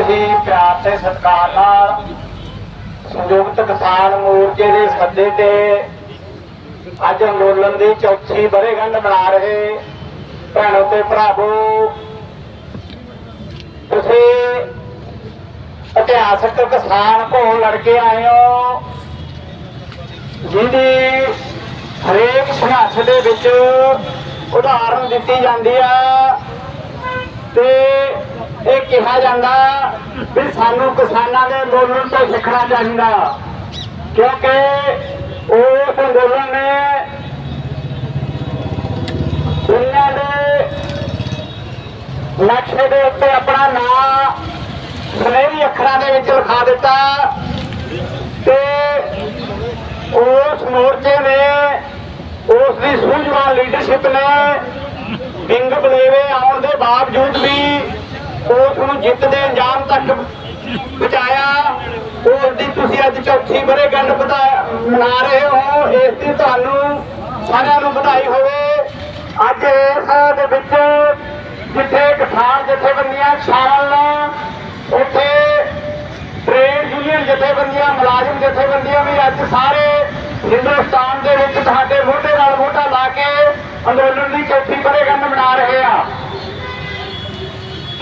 ਹੀ ਪਿਆਰ ਤੇ ਸਤਿਕਾਰ ਨਾਲ ਸੰਯੁਕਤ ਕਿਸਾਨ ਮੋਰਚੇ ਦੇ ਸੱਦੇ ਤੇ ਅੱਜ ਅੰਦੋਲਨ ਦੀ ਚੌਥੀ ਵਰ੍ਹੇਗੰਢ ਮਨਾ ਰਹੇ ਭੈਣੋ ਤੇ ਭਰਾਵੋ। ਤੁਸੀਂ ਇਤਿਹਾਸਕ ਕਿਸਾਨ ਕੋਲ ਲੜ ਕੇ ਆਏ ਹੋ, ਜਿਹਦੀ ਹਰੇਕ ਸੰਘਰਸ਼ ਦੇ ਵਿੱਚ ਉਦਾਹਰਨ ਦਿੱਤੀ ਜਾਂਦੀ ਆ ਤੇ ਇਹ ਕਿਹਾ ਜਾਂਦਾ ਵੀ ਸਾਨੂੰ ਕਿਸਾਨਾਂ ਦੇ ਅੰਦੋਲਨ ਤੋਂ ਸਿੱਖਣਾ ਚਾਹੀਦਾ। ਕਿਉਂਕਿ ਉਸ ਅੰਦੋਲਨ ਨੇ ਦੁਨੀਆ ਦੇ ਨਕਸ਼ੇ ਦੇ ਉੱਤੇ ਆਪਣਾ ਨਾਂ ਸੁਨਹਿਰੀ ਅੱਖਰਾਂ ਦੇ ਵਿੱਚ ਲਿਖਾ ਦਿੱਤਾ ਤੇ ਉਸ ਮੋਰਚੇ ਨੇ ਉਸ ਦੀ ਸੂਝਵਾਨ ਲੀਡਰਸ਼ਿਪ ਨੇ ਵਿੰਗ ਬਲੇਵੇ ਆਉਣ ਦੇ ਬਾਵਜੂਦ ਵੀ ਉਸ ਨੂੰ ਜਿੱਤ ਦੇ ਅੰਜਾਮ ਤੱਕ ਪਹੁੰਚਾਇਆ ਉਸ ਦੀ ਤੁਸੀਂ ਅੱਜ ਚੌਥੀ ਵਰ੍ਹੇਗੰਢ ਬਤਾ- ਮਨਾ ਰਹੇ ਹੋ। ਇਸ ਦੀ ਤੁਹਾਨੂੰ ਸਾਰਿਆਂ ਨੂੰ ਵਧਾਈ ਹੋਵੇ। ਅੱਜ ਇਸ ਦੇ ਵਿੱਚ ਜਿੱਥੇ ਕਿਸਾਨ ਜਥੇਬੰਦੀਆਂ ਸ਼ਾਮਲ ਨੇ, ਉੱਥੇ ਟ੍ਰੇਡ ਯੂਨੀਅਨ ਜਥੇਬੰਦੀਆਂ, ਮੁਲਾਜ਼ਮ ਜਥੇਬੰਦੀਆਂ ਵੀ ਅੱਜ ਸਾਰੇ ਹਿੰਦੁਸਤਾਨ ਦੇ ਵਿੱਚ ਤੁਹਾਡੇ ਮੋਢੇ ਨਾਲ ਮੋਢਾ ਲਾ ਕੇ ਅੰਦੋਲਨ ਦੀ ਚੌਥੀ ਵਰ੍ਹੇਗੰਢ ਮਨਾ ਰਹੇ ਆ।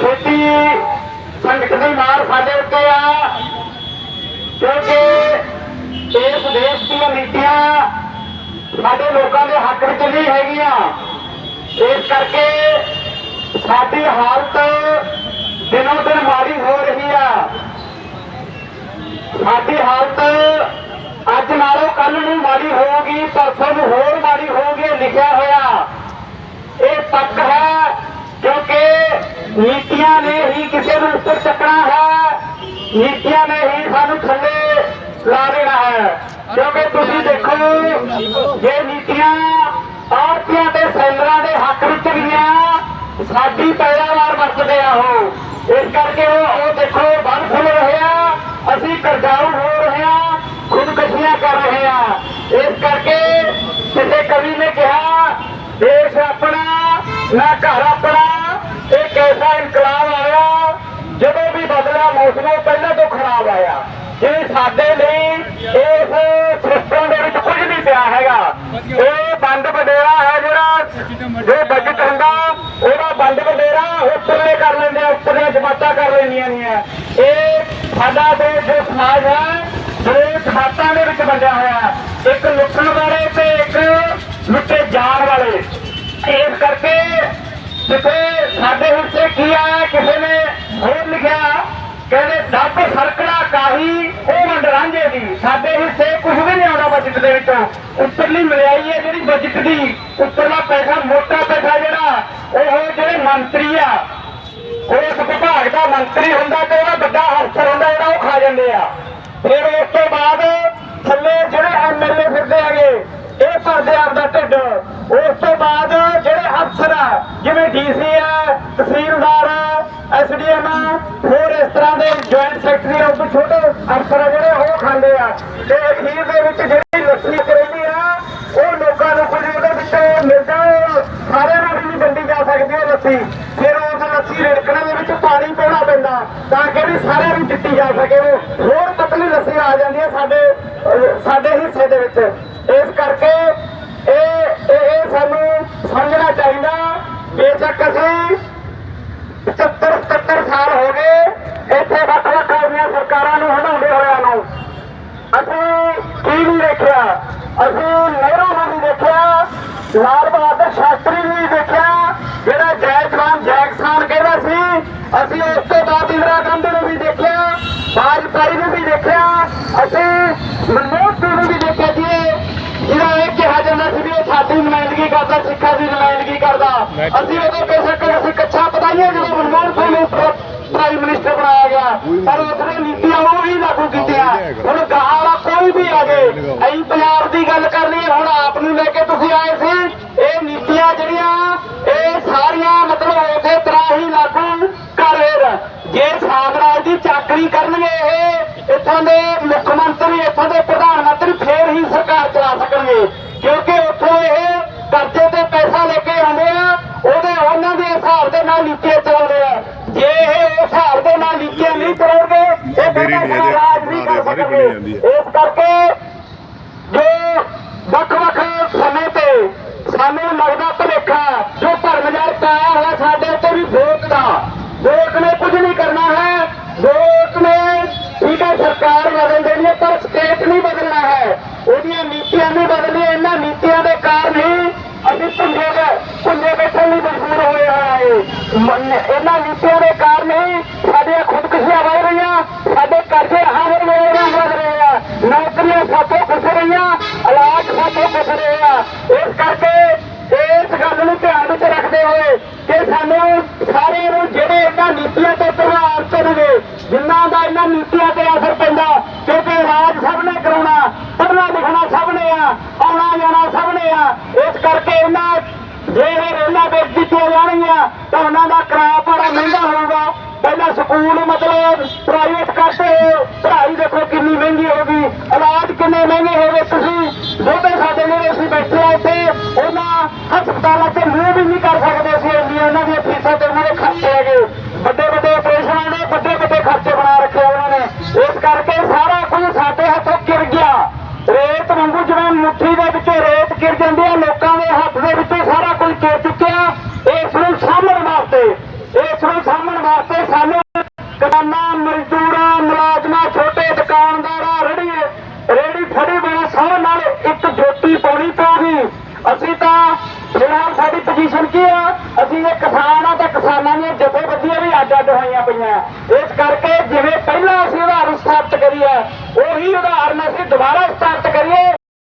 ਖੇਤੀ ਸੰਕਟ ਦੀ ਮਾਰ ਸਾਡੇ ਉੱਤੇ ਆ। ਕਿਉਂਕਿ ਇਸ ਦੇਸ਼ ਦੀਆਂ ਨੀਤੀਆਂ ਸਾਡੇ ਲੋਕਾਂ ਦੇ ਹੱਕ ਵਿੱਚ ਨਹੀਂ ਹੈਗੀਆਂ। ਇਸ ਕਰਕੇ ਸਾਡੀ ਹਾਲਤ ਦਿਨੋਂ ਦਿਨ ਮਾੜੀ ਹੋ ਰਹੀ ਆ। ਸਾਡੀ ਹਾਲਤ ਅੱਜ ਨਾਲੋਂ ਕੱਲ ਨੂੰ ਮਾੜੀ ਹੋਊਗੀ, ਪਰਸੋਂ ਨੂੰ ਹੋਰ ਮਾੜੀ ਹੋਊਗੀ, ਲਿਖਿਆ ਹੋਇਆ। ਇਹ ਪੱਕ ਨੀਤੀਆਂ ਨੇ ਹੀ ਕਿਸੇ ਨੂੰ ਉੱਪਰ ਚੱਕਣਾ ਹੈ। ਨੀਤੀਆਂ ਨੇ ਹੀ ਸਾਨੂੰ ਥੱਲੇ ਲਾ ਦੇਣਾ ਹੈ। ਕਿਉਂਕਿ ਤੁਸੀਂ ਦੇਖੋ, ਜੇ ਨੀਤੀਆਂ ਆੜਤੀਆਂ ਤੇ ਸੈਲਰਾਂ ਦੇ ਹੱਕ ਵਿੱਚ ਗਈਆਂ, ਸਾਡੀ ਪੈਦਾਵਾਰ ਵਰਤਦੇ ਆ ਉਹ। ਇਸ ਕਰਕੇ ਉਹ ਦੇਖੋ ਬੰਦ ਖੁੱਲ ਰਹੇ ਆ। ਅਸੀਂ ਕਰਜ਼ਾਊ ਹੋ ਰਹੇ ਆ, ਖੁਦਕਸ਼ੀਆਂ ਕਰ ਰਹੇ ਆ। ਇਸ ਕਰਕੇ ਕਿਸੇ ਕਵੀ ਨੇ ਕਿਹਾ, ਦੇਸ਼ ਆਪਣਾ ਨਾ ਘਰ ਆਪਣਾ ਇੱਕ ਐਸਾ ਇਨਕਲਾਬ ਆਇਆ ਜਦੋਂ ਵੀ ਬਦਲਿਆ ਮੌਸਮ ਉਹ ਪਹਿਲਾਂ ਤੋਂ ਖਰਾਬ ਆਇਆ ਜਿਵੇਂ ਸਾਡੇ ਲਈ ਇਸ ਸਿਸਟਮ ਦੇ ਵਿੱਚ ਕੁਝ ਨਹੀਂ ਪਿਆ ਹੈਗਾ ਇਹ ਬੰਦ ਹੈ ਜਿਹੜਾ ਜੋ ਬਜਟ ਹੁੰਦਾ ਉਹਦਾ ਬੰਦ ਬਡੇਰਾ ਉੱਪਰਲੇ ਕਰ ਲੈਂਦੇ ਆ ਉੱਪਰਲੇ ਜਮਾਤਾਂ ਕਰ ਲੈਂਦੀਆਂ ਨਹੀਂ ਇਹ ਸਾਡਾ ਦੇਸ਼ ਜੋ ਸਮਾਜ ਹੈ ਦੋ ਖਾਤਾਂ ਦੇ ਵਿੱਚ ਵੰਡਿਆ ਹੋਇਆ ਇੱਕ ਲੁੱਟਣ ਵਾਲੇ ਤੇ ਇੱਕ ਲੁੱਟੇ ਜਾਣ ਵਾਲੇ। ਇਸ ਕਰਕੇ ਜਿੱਥੇ ਸਾਡੇ ਹਿੱਸੇ ਕੀ ਆਇਆ ਕਿਸੇ ਨੇ ਹੋਰ ਲਿਖਿਆ ਕਹਿੰਦੇ, ਦੱਬ ਸਰਕੜਾ ਕਾਹੀ? ਉਹ ਵੰਡ ਰਾਂਝੇ ਦੀ। ਸਾਡੇ ਹਿੱਸੇ ਕੁਝ ਵੀ ਨਹੀਂ ਆਉਣਾ ਬਜਟ ਦੇ ਵਿੱਚੋਂ। ਉੱਪਰਲੀ ਮਿਲਿਆਈ ਹੈ ਜਿਹੜੀ ਬਜਟ ਦੀ। ਉੱਪਰਲਾ ਪੈਸਾ, ਮੋਟਾ ਪੈਸਾ ਜਿਹੜਾ, ਉਹ ਜਿਹੜੇ ਮੰਤਰੀ ਆ ਉਸ ਵਿਭਾਗ ਦਾ ਮੰਤਰੀ ਹੁੰਦਾ ਤੇ ਉਹਦਾ ਵੱਡਾ ਅਫਸਰ ਹੁੰਦਾ, ਜਿਹੜਾ ਉਹ ਖਾ ਜਾਂਦੇ ਆ। ਫਿਰ ਉਸ ਤੋਂ ਬਾਅਦ ਥੱਲੇ ਜਿਹੜੇ ਐਮਐਲਏ ਫਿਰਦੇ ਹੈਗੇ, ਇਹ ਭਰਦੇ ਆਪਦਾ ਢਿੱਡ। ਉਸ ਤੋਂ ਬਾਅਦ ਜਿਹੜੇ ਅਫਸਰ ਆ, ਜਿਵੇਂ ਡੀਸੀ ਆ ਜੁਆਇੰਟ ਸੈਕਟਰੀ ਛੋਟੇ ਅਫਸਰ ਜਿਹੜੇ ਉਹ ਖਾਂਦੇ ਆ। ਤੇ ਅਖੀਰ ਦੇ ਵਿੱਚ ਜਿਹੜੀ ਲੱਸੀ ਰਹਿੰਦੀ ਆ, ਉਹ ਲੋਕਾਂ ਨੂੰ ਕੁਝ ਉਹਦੇ ਵਿੱਚ ਮਿਲਦਾ ਉਹ ਨੂੰ ਵੀ ਵੰਡੀ ਜਾ ਸਕਦੀ ਉਹ ਲੱਸੀ। ਫਿਰ ਉਸ ਲੱਸੀ ਰਿੜਕਣ ਦੇ ਵਿੱਚ ਪਾਣੀ ਪਾਉਣਾ ਪੈਂਦਾ, ਤਾਂ ਕਿ ਵੀ ਸਾਰਿਆਂ ਨੂੰ ਦਿੱਤੀ ਜਾ ਸਕੇ। ਉਹ ਹੋਰ ਪਤਲੀ ਲੱਸੀ ਆ ਜਾਂਦੀ ਹੈ ਸਾਡੇ ਸਾਡੇ ਹਿੱਸੇ ਦੇ ਵਿੱਚ। ਇਸ ਕਰਕੇ ਇਹ ਇਹ ਸਾਨੂੰ ਸਮਝਣਾ ਚਾਹੀਦਾ, ਬੇਸ਼ੱਕ ਅਸੀਂ 75 77 ਸਾਲ ਹੋ ਗਏ ਇੱਥੇ ਵੱਖ ਵੱਖ ਸਰਕਾਰਾਂ ਨੂੰ ਹਟਾਉਂਦੇ ਹੋਇਆਂ ਨੂੰ ਅਸੀਂ ਕੀ ਨਹੀਂ ਦੇਖਿਆ ਅਸੀਂ ਨਹਿਰੂ ਨੂੰ ਵੀ ਦੇਖਿਆ ਲਾਲ ਬਹਾਦਰ ਸ਼ਾਸਤਰੀ ਨੂੰ ਵੀ ਦੇਖਿਆ ਜਿਹੜਾ ਜੈ ਜਵਾਨ ਜੈ ਕਿਸਾਨ ਕਹਿੰਦਾ ਸੀ, ਅਸੀਂ ਉਸ ਤੋਂ ਬਾਅਦ ਇੰਦਰਾ ਗਾਂਧੀ ਨੂੰ ਵੀ ਦੇਖਿਆ, ਵਾਜਪਾਈ ਨੂੰ ਵੀ ਦੇਖਿਆ, ਅਸੀਂ ਮਨਮੋਹਨ ਸਿੰਘ ਨੂੰ ਵੀ ਦੇਖਿਆ ਜੀ। ਜਿਹੜਾ ਇਹ ਕਿਹਾ ਜਾਂਦਾ ਸੀ ਵੀ ਇਹ ਸਾਡੀ ਨੁਮਾਇੰਦਗੀ ਕਰਦਾ, ਸਿੱਖਾਂ ਦੀ ਨੁਮਾਇੰਦਗੀ ਕਰਦਾ। ਅਸੀਂ ਉਹਦੇ ਬੇਸ਼ੱਕ ਅਸੀਂ ਪਤਾਈਏ ਜਦੋਂ ਮਨਮੋਹਨ ਸਿੰਘ ਨੂੰ ਪ੍ਰਾਈਮ ਮਿਨਿਸਟਰ ਬਣਾਇਆ ਗਿਆ। ਪਰ ਉਸਨੇ ਨੀਤੀਆਂ ਉਹ ਹੀ ਲਾਗੂ ਕੀਤੀਆਂ। ਹੁਣ ਗਾਹਾਂ ਕੋਈ ਵੀ ਆ ਗਏ ਅਸੀਂ ਪੰਜਾਬ ਦੀ ਗੱਲ ਕਰ ਲਈਏ ਹੁਣ ਆਪ ਨੂੰ ਲੈ ਕੇ ਤੁਸੀਂ ਆਏ ਸੀ। ਇਹ ਨੀਤੀਆਂ ਜਿਹੜੀਆਂ ਇਹ ਸਾਰੀਆਂ ਮਤਲਬ ਉਸੇ ਤਰ੍ਹਾਂ ਹੀ ਲਾਗੂ ਕਰ ਰਹੇ ਨੇ। ਜੇ ਸਾਮਰਾਜ ਦੀ ਚਾਕਰੀ ਕਰਨਗੇ ਇਹ ਇੱਥੋਂ ਦੇ ਮੁੱਖ ਮੰਤਰੀ ਇੱਥੋਂ ਦੇ ਪ੍ਰਧਾਨ ਮੰਤਰੀ ਫੇਰ ਹੀ ਸਰਕਾਰ ਚਲਾ ਸਕਣਗੇ ਕਿਉਂਕਿ ਉੱਥੋਂ ਇਹ ਕਰਜ਼ੇ ਤੇ ਪੈਸਾ ਲੈ ਕੇ ਆਉਂਦੇ ਆ ਉਹਦੇ ਉਹਨਾਂ ਦੇ ਹਿਸਾਬ ਦੇ ਨਾਲ ਨੀਤੀਆਂ ਚਲਾਉਂਦੇ ਆ ਜੇ ਇਹ ਉਸ ਹਿਸਾਬ ਦੇ ਨਾਲ ਨੀਤੀਆਂ ਨਹੀਂ ਨਹੀਂ ਚਲਾਉਣਗੇ ਇਹ ਦੇਰੀ ਨਹੀਂ ਬੰਦਾ ਅਜੇ, ਰਾਜ ਨਹੀਂ ਕਰ ਸਾਰੀ ਬਣੀ ਜਾਂਦੀ ਹੈ। ਇਸ ਕਰਕੇ ਜੋ ਵੱਖ-ਵੱਖ ਸਮੇਂ ਤੇ ਸਾਨੂੰ ਲੱਗਦਾ ਭਲੇਖਾ ਜੋ ਧਰਮਜਾਲ ਪਾਇਆ ਹੋਇਆ ਸਾਡੇ ਉੱਤੇ ਵੀ ਵੋਟ ਦਾ ਵੋਟ ਨੇ ਕੁਝ ਨਹੀਂ ਕਰਨਾ ਹੈ ਵੋਟ ਨੇ ਠੀਕ ਹੈ ਸਰਕਾਰ ਬਦਲ ਦੇਣੀ ਹੈ ਪਰ ਸਟੇਟ ਨਹੀਂ ਬਦਲਣਾ ਹੈ ਉਹਦੀਆਂ ਨੀਤੀਆਂ ਨਹੀਂ ਬਦਲਣੀਆਂ ਇਹਨਾਂ ਨੀਤੀਆਂ ਦੇ ਕਾਰਨ ਹੀ ਅਸੀਂ ਭੁੰਜੇ ਗਏ ਭੁੰਜੇ ਬੈਠਣ ਲਈ ਮਜਬੂਰ ਹੋਏ ਹਾਂ। ਇਹਨਾਂ ਨੀਤੀਆਂ ਦੇ ਕਾਰਨ ਹੀ ਸਾਡੀਆਂ ਖੁਦਕੁਸ਼ੀਆਂ ਵਧ ਰਹੀਆਂ। ਸਾਡੇ ਕਰਜ਼ੇ ਹਾਜ਼ਰ ਵੇਲੇ ਵਧ ਰਹੇ ਆ। ਨੌਕਰੀਆਂ ਸਾਥੋਂ ਖੁੱਸ ਰਹੀਆਂ, ਇਲਾਜ ਸਾਥੋਂ ਖੁੱਸ ਰਹੇ ਆ। ਇਸ ਕਰਕੇ ਇਸ ਗੱਲ ਨੂੰ ਧਿਆਨ ਵਿੱਚ ਰੱਖਦੇ ਹੋਏ ਕਿ ਸਾਨੂੰ ਸਾਰਿਆਂ ਨੂੰ ਜਿਹੜੇ ਇਹਨਾਂ ਨੀਤੀਆਂ ਤੋਂ ਪ੍ਰਭਾਵਿਤ ਹੋਣਗੇ ਜਿਨ੍ਹਾਂ ਦਾ ਇਹਨਾਂ ਨੀਤੀਆਂ ਤੇ ਅਸਰ ਪੈਂਦਾ, ਕਿਉਂਕਿ ਰਾਜ ਸਭ ਨੇ ਕਰਾਉਣਾ। ਪੜ੍ਹਨਾ ਲਿਖਣਾ ਸਭ ਨੇ ਆ, ਆਉਣਾ ਜਾਣਾ ਸਭ ਨੇ ਆ। ਇਸ ਕਰਕੇ ਇਹਨਾਂ ਜੇ ਇਹ ਰੇਲਾਂ ਵੇਚ ਦਿੱਤੀਆਂ ਜਾਣਗੀਆਂ ਤਾਂ ਉਹਨਾਂ ਦਾ ਕਿਰਾਇਆ ਬੜਾ ਮਹਿੰਗਾ ਹੋਊਗਾ। ਪਹਿਲਾਂ ਸਕੂਲ ਮਤਲਬ ਪ੍ਰਾਈਵੇਟ ਕਰਦੇ ਹੋ ਪੜ੍ਹਾਈ ਦੇਖੋ ਕਿੰਨੀ ਮਹਿੰਗੀ ਹੋ ਗਈ। ਇਲਾਜ ਕਿੰਨੇ ਮਹਿੰਗੇ ਹੋ ਗਏ ਤੁਸੀਂ ਦੋਵੇਂ ਸਾਡੇ ਜਿਹੜੇ ਅਸੀਂ ਬੈਠੇ ਅਸੀਂ ਤਾਂ ਫਿਲਹਾਲ ਸਾਡੀ ਪੋਜੀਸ਼ਨ ਕੀ ਆ? ਅਸੀਂ ਇਹ ਕਿਸਾਨ ਆ ਤਾਂ ਕਿਸਾਨਾਂ ਦੀਆਂ ਜਥੇਬੰਦੀਆਂ ਵੀ ਅੱਡ ਅੱਡ ਹੋਈਆਂ ਪਈਆਂ। ਇਸ ਕਰਕੇ ਜਿਵੇਂ ਪਹਿਲਾਂ ਅਸੀਂ ਉਦਾਹਰਨ ਸਥਾਪਿਤ ਕਰੀਏ, ਉਹੀ ਉਦਾਹਰਨ ਅਸੀਂ ਦੁਬਾਰਾ ਸਥਾਪਿਤ ਕਰੀਏ।